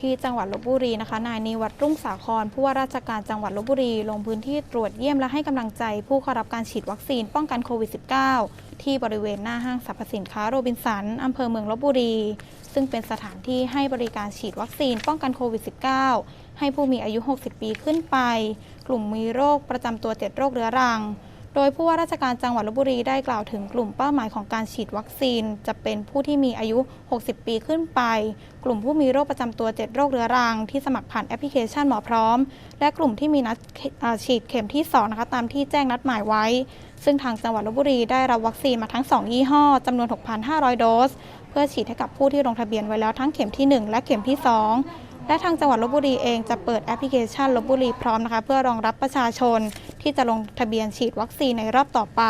ที่จังหวัดลบบุรีนะคะนายนิวัตรรุ่งสาครผู้ว่าราชการจังหวัดลบบุรีลงพื้นที่ตรวจเยี่ยมและให้กำลังใจ ผู้เข้ารับการฉีดวัคซีนป้องกันโควิด -19 ที่บริเวณหน้าห้างสรรพสินค้าโรบินสันอำเภอเมืองลบบุรี ซึ่งเป็นสถานที่ให้บริการฉีดวัคซีนป้องกันโควิด -19 ให้ผู้มีอายุ 60 ปีขึ้นไป กลุ่มมีโรคประจำตัว 7 โรคเรื้อรัง โดยผู้ว่าราชการจังหวัดลบบุรีได้กล่าวถึงกลุ่มเป้าหมายของการฉีดวัคซีน จะเป็นผู้ที่มีอายุ 60 ปีขึ้นไป กลุ่มผู้มีโรคประจำตัว 7 โรคเรื้อรัง ที่สมัครผ่านแอปพลิเคชันหมอพร้อม และกลุ่มที่มีนัดฉีดเข็มที่2นะคะตามที่แจ้งนัดหมายไว้ ซึ่งทางจังหวัดลบบุรีได้รับวัคซีนมาทั้ง 2 ยี่ห้อจำนวน 6,500 โดส เพื่อฉีดให้กับผู้ที่ลงทะเบียนไว้แล้วทั้งเข็มที่ 1 และเข็มที่ 2และทางจังหวัดลบบุรีเองจะเปิดแอปพลิเคชันลบบุรีพร้อมนะคะ เพื่อรองรับประชาชน ที่จะลงทะเบียนฉีดวัคซีนในรอบต่อไป